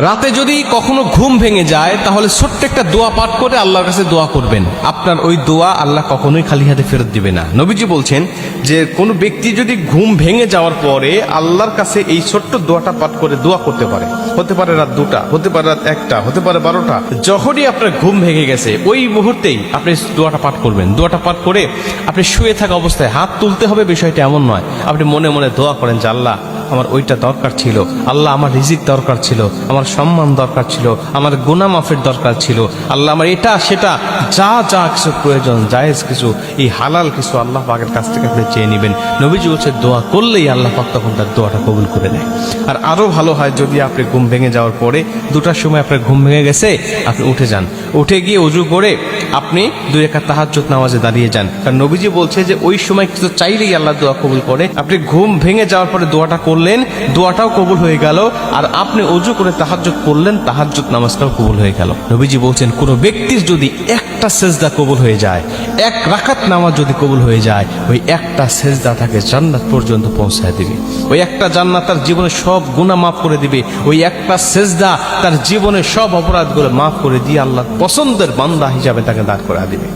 রাতে যদি কখনো ঘুম ভেঙে যায়, তাহলে ছোট্ট একটা দোয়া পাঠ করে আল্লাহর কাছে দোয়া করবেন। আপনার ওই দোয়া আল্লাহ কখনোই খালি হাতে ফেরত দিবে না। নবীজি বলছেন যে, কোনো ব্যক্তি যদি ঘুম ভেঙে যাওয়ার পরে আল্লাহর কাছে এই ছোট্ট দোয়াটা পাঠ করে দোয়া করতে পারে। হতে পারে রাত দুটা, হতে পারে রাত একটা, হতে পারে বারোটা। যখনই আপনার ঘুম ভেঙে গেছে, ওই মুহূর্তেই আপনি দোয়াটা পাঠ করবেন। দোয়াটা পাঠ করে আপনি শুয়ে থাকা অবস্থায় হাত তুলতে হবে, বিষয়টা এমন নয়। আপনি মনে মনে দোয়া করেন যে, আল্লাহ, আমার ওইটা দরকার ছিল। আল্লাহ, আমার রিজিক দরকার ছিল। আমার সম্মান দরকার ছিল। আমার গুনা মাফের দরকার ছিল। আল্লাহ, আমার এটা, সেটা, যা যা কিছু প্রয়োজন, জায়েজ কিছু, এই হালাল কিছু আল্লাহ পাকের কাছ থেকে আপনি চেয়ে নেবেন। নবীজি বলছে, দোয়া করলেই আল্লাহ পাক তখন তার দোয়াটা কবুল করে নেয়। আর আরও ভালো হয় যদি আপনি ঘুম ভেঙে যাওয়ার পরে দুটার সময় আপনার ঘুম ভেঙে গেছে, আপনি উঠে যান। উঠে গিয়ে উজু করে আপনি দুই একা তাহাজ্জুদ নামাজে দাঁড়িয়ে যান। কারণ নবীজি বলছে যে, ওই সময় কিছু চাইলেই আল্লাহ দোয়া কবুল করে। আপনি ঘুম ভেঙে যাওয়ার পরে দোয়াটা করলেন, দোয়াটাও কবুল হয়ে গেল, আর আপনি অজু করে তাহাজ্জুদ করলেন, তাহাজ্জুদ নামাজটাও কবুল হয়ে গেল। নবীজি বলছেন, কোনো ব্যক্তির যদি একটা সেজদা কবুল হয়ে যায় এক রাকাত নামাজ যদি কবুল হয়ে যায়, ওই একটা সেজদা তাকে জান্নাত পর্যন্ত পৌঁছায় দিবে। ওই একটা জান্নাত তার জীবনে সব গুণা মাফ করে দিবে। ওই একটা সেজদা তার জীবনে সব অপরাধগুলো মাফ করে দিয়ে আল্লাহ পছন্দের বান্দা হিসাবে তাকে দাঁড় করা দিবে।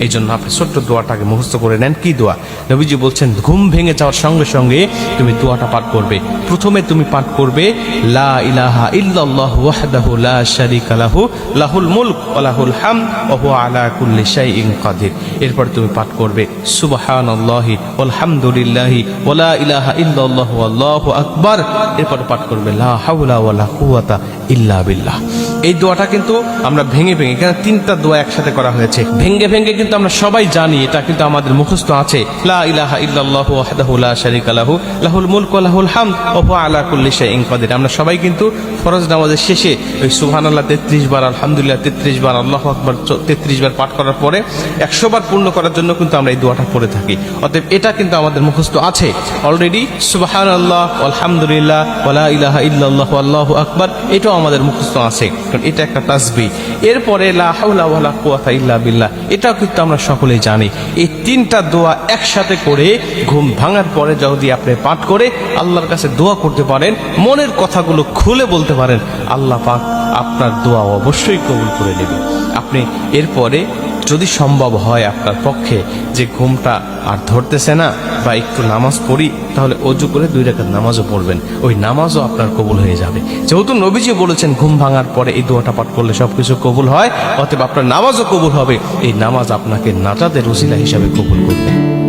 এই জন্য আপনি ছোট্ট দোয়াটাকে মুখস্থ করে নেন। কি দোয়া? নবীজি বলছেন, ঘুম ভেঙে যাওয়ার সঙ্গে সঙ্গে তুমি দোয়াটা পাঠ করবে। প্রথমে তুমি পাঠ করবে, লা ইলাহা ইল্লাল্লাহ ওয়াহদাহু লা শারীকা লাহু, লাহুল মুলক ওয়া লাহুল হামদ, ওয়া হুয়া আলা কুল্লি শাইইন কাদির। এরপর তুমি পাঠ করবে, সুবহানাল্লাহি ওয়ালহামদুলিল্লাহি ওয়া লা ইলাহা ইল্লাল্লাহ ওয়াল্লাহু আকবার। এরপর পাঠ করবে, লা হাওলা ওয়া লা কুওয়াতা ইল্লা বিল্লাহ। এই দোয়াটা কিন্তু আমরা ভেঙে ভেঙে এখানে তিনটা দোয়া একসাথে করা হয়েছে। ভেঙ্গে ভেঙ্গে কিন্তু আমরা সবাই জানি এটা কিন্তু আমাদের মুখস্থ আছে। লা ইলাহা লাহুল আমরা সবাই কিন্তু ফরজ নামাজের শেষে ওই সুবহানাল্লাহ 33 বার, আলহামদুলিল্লাহ 33 বার, আল্লাহু আকবার 33 বার পাঠ করার পরে 100 বার পূর্ণ করার জন্য কিন্তু আমরা এই দোয়াটা পড়ে থাকি। অতএব এটা কিন্তু আমাদের মুখস্থ আছে। অলরেডি সুবহানাল্লাহ, আলহামদুলিল্লাহ, ওয়া লা ইলাহা ইল্লাল্লাহু আল্লাহু আকবার, এটাও আমাদের মুখস্থ আছে। কারণ এটা একটা তাসবিহ। এরপরে বিল্লাহ। এটাও কিন্তু আমরা সকলেই জানি। এই তিনটা দোয়া একসাথে করে ঘুম ভাঙার পরে যদি আপনি পাঠ করে আল্লাহর কাছে দোয়া করতে পারেন, মনের কথাগুলো খুলে বলতে পারেন, আল্লাহ পাক আপনার দোয়া অবশ্যই কবুল করে নেবে। আপনি এরপরে যদি সম্ভব হয় আপনার পক্ষে যে ঘুমটা আর ধরতেছে না বা একটু নামাজ পড়ি, তাহলে অজু করে দুই রেখার নামাজও পড়বেন। ওই নামাজও আপনার কবুল হয়ে যাবে। যেহেতু নবীজি বলেছেন, ঘুম ভাঙার পরে এই দোয়াটা পাঠ করলে সব কিছু কবুল হয়, অতএব আপনার নামাজও কবুল হবে। এই নামাজ আপনাকে নাটাদের রসিলা হিসাবে কবুল করবে।